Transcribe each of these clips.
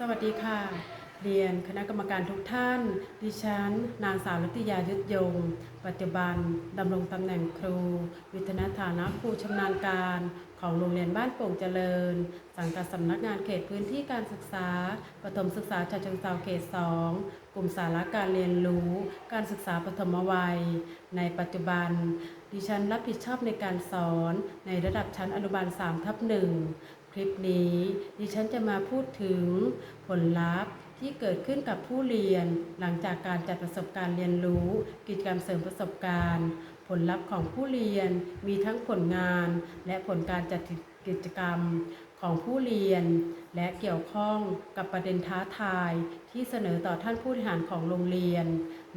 สวัสดีค่ะ เรียนคณะกรรมการทุกท่าน ดิฉัน นางสาวรัติยายุทธยง ปัจจุบันดำรงตำแหน่งครู วิทยาฐานะครูชำนาญการ ของโรงเรียนบ้านโป่งเจริญ สังกัดสำนักงานเขตพื้นที่การศึกษาประถมศึกษาฉะเชิงเทราเขต 2 กลุ่มสาระการเรียนรู้ การศึกษาปฐมวัย ในปัจจุบันดิฉันรับผิดชอบในการสอนในระดับชั้นอนุบาล3ทับหนึ่งค ลิปนี้ดิฉันจะมาพูดถึงผลลัพธ์ที่เกิดขึ้นกับผู้เรียน หลังจากการจัดประสบการณ์เรียนรู้ กิจกรรมเสริมประสบการณ์ ผลลัพธ์ของผู้เรียนมีทั้งผลงาน และผลการจัดกิจกรรมของผู้เรียน และเกี่ยวข้องกับประเด็นท้าทาย ที่เสนอต่อท่านผู้บริหารของโรงเรียน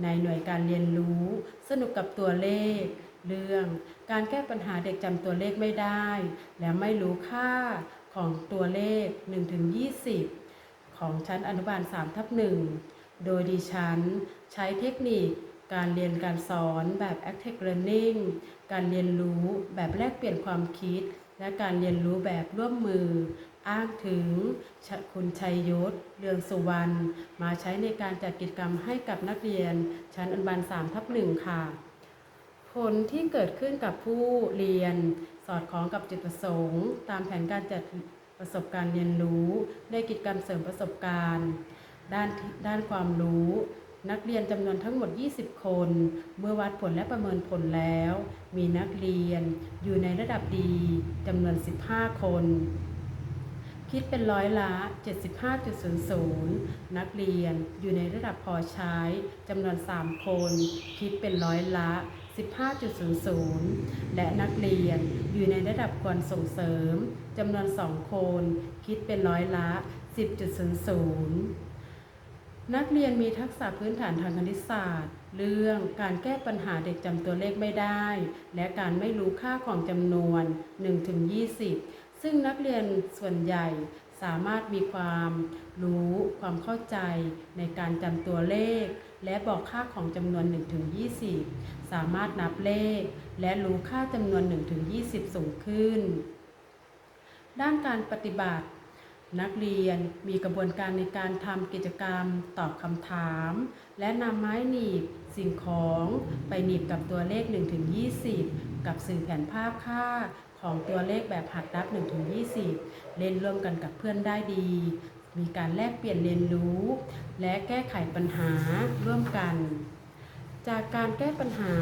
ในหน่วยการเรียนรู้ สนุกกับตัวเลข เรื่อง การแก้ปัญหาเด็กจำตัวเลขไม่ได้ และไม่รู้ค่า ของตัวเลข 1-20 ของชั้นอนุบาล3ทับ1 โดยดิฉันใช้เทคนิคการเรียนการสอนแบบ Active Learning การเรียนรู้แบบแลกเปลี่ยนความคิด และการเรียนรู้แบบร่วมมือ อ้างถึงคุณชัยยศ เรืองสุวรรณ มาใช้ในการจัดกิจกรรมให้กับนักเรียน ชั้นอนุบาล3ทับ1ค่ะ ผลที่เกิดขึ้นกับผู้เรียนสอดคล้องกับจุดประสงค์ ตามแผนการจัดประสบการณ์เรียนรู้ในกิจกรรมเสริมประสบการณ์ ด้านด้านความรู้ นักเรียนจำนวนทั้งหมด 20 คน เมื่อวัดผลและประเมินผลแล้ว มีนักเรียนอยู่ในระดับดีจำนวน 15 คน คิดเป็นร้อยละ 75.00 นักเรียนอยู่ในระดับพอใช้จำนวน 3 คน คิดเป็นร้อยละ 15.00 และนักเรียนอยู่ในระดับควรส่งเสริมจำนวน 2 คน คิดเป็นร้อยละ 10.00 นักเรียนมีทักษะพื้นฐานทางคณิตศาสตร์ เรื่องการแก้ปัญหาเด็กจำตัวเลขไม่ได้ และการไม่รู้ค่าของจำนวน 1-20 ซึ่งนักเรียนส่วนใหญ่สามารถมีความรู้ความเข้าใจในการจำตัวเลข และบอกค่าของจำนวน 1-20 สามารถนับเลข และรู้ค่าจำนวน 1-20 สูงขึ้น ด้านการปฏิบัติ นักเรียนมีกระบวนการในการทำกิจกรรม ตอบคำถาม และนำไม้หนีบสิ่งของ ไปหนีบกับตัวเลข 1-20 กับสื่อแผนภาพค่า ของตัวเลขแบบหัดรับ1-20 เล่นร่วมกันกับเพื่อนได้ดี มีการแลกเปลี่ยนเรียนรู้ และแก้ไขปัญหาร่วมกัน จากการแก้ปัญหา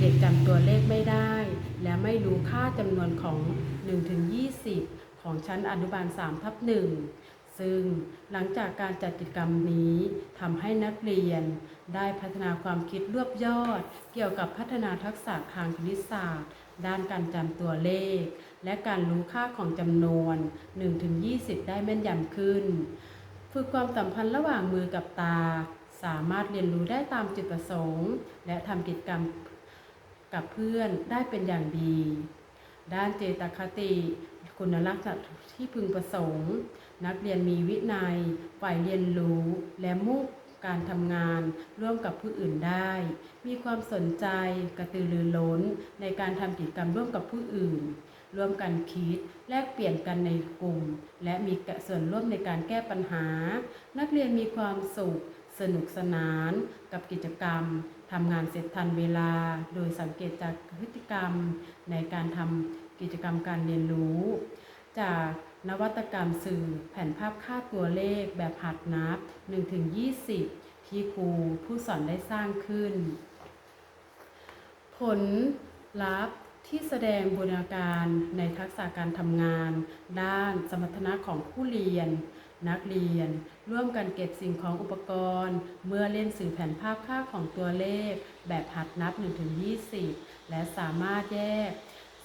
เด็กจำตัวเลขไม่ได้ และไม่รู้ค่าจำนวนของ1-20 ของชั้นอนุบาล3ทับ1ซึ่งหลังจากการจัดกิจกรรมนี้ทำให้นักเรียน ได้พัฒนาความคิดรวบยอด เกี่ยวกับพัฒนาทักษะทางคณิตศาสตร์ ด้านการจำตัวเลข และการรู้ค่าของจำนวน 1-20 ได้แม่นยำขึ้น ฝึกความสัมพันธ์ระหว่างมือกับตา สามารถเรียนรู้ได้ตามจุดประสงค์ และทำกิจกรรมกับเพื่อนได้เป็นอย่างดี ด้านเจตคติคุณลักษณะที่พึงประสงค์ นักเรียนมีวินัย ฝ่ายเรียนรู้ และมุ่ง การทำงานร่วมกับผู้อื่นได้ มีความสนใจกระตือรือร้นในการทำกิจกรรมร่วมกับผู้อื่น ร่วมกันคิด แลกเปลี่ยนกันในกลุ่ม และมีส่วนร่วมในการแก้ปัญหา นักเรียนมีความสุข สนุกสนานกับกิจกรรมทำงานเสร็จทันเวลา โดยสังเกตจากพฤติกรรมในการทำกิจกรรมการเรียนรู้ จาก นวัตกรรมสื่อแผ่นภาพค่าตัวเลขแบบหัดนับ 1-20 ที่ครูผู้สอนได้สร้างขึ้น ผลลัพธ์ที่แสดงบูรณาการในทักษะการทำงาน ด้านสมรรถนะของผู้เรียน นักเรียน ร่วมกันเก็บสิ่งของอุปกรณ์ เมื่อเล่นสื่อแผ่นภาพค่าของตัวเลข แบบหัดนับ 1-20 และสามารถแยก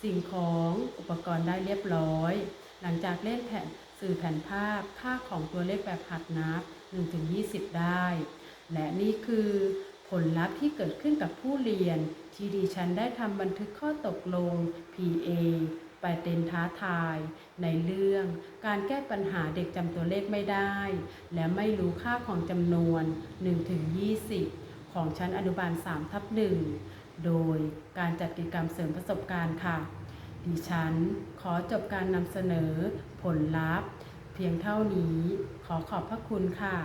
สิ่งของอุปกรณ์ได้เรียบร้อย หลังจากเล่นแผ่นสื่อแผ่นภาพค่าของตัวเลขแบบหัดนับ 1-20 ได้ และนี่คือผลลัพธ์ที่เกิดขึ้นกับผู้เรียน ที่ดิฉันได้ทำบันทึกข้อตกลง PA ไปเป็นท้าทาย ในเรื่อง การแก้ปัญหาเด็กจำตัวเลขไม่ได้ และไม่รู้ค่าของจำนวน 1-20 ของชั้นอนุบาล3ทับ1โดยการจัดกิจกรรมเสริมประสบการณ์ค่ะ ดิฉันขอจบการนำเสนอผลลัพธ์ เพียงเท่านี้ขอขอบพระคุณค่ะ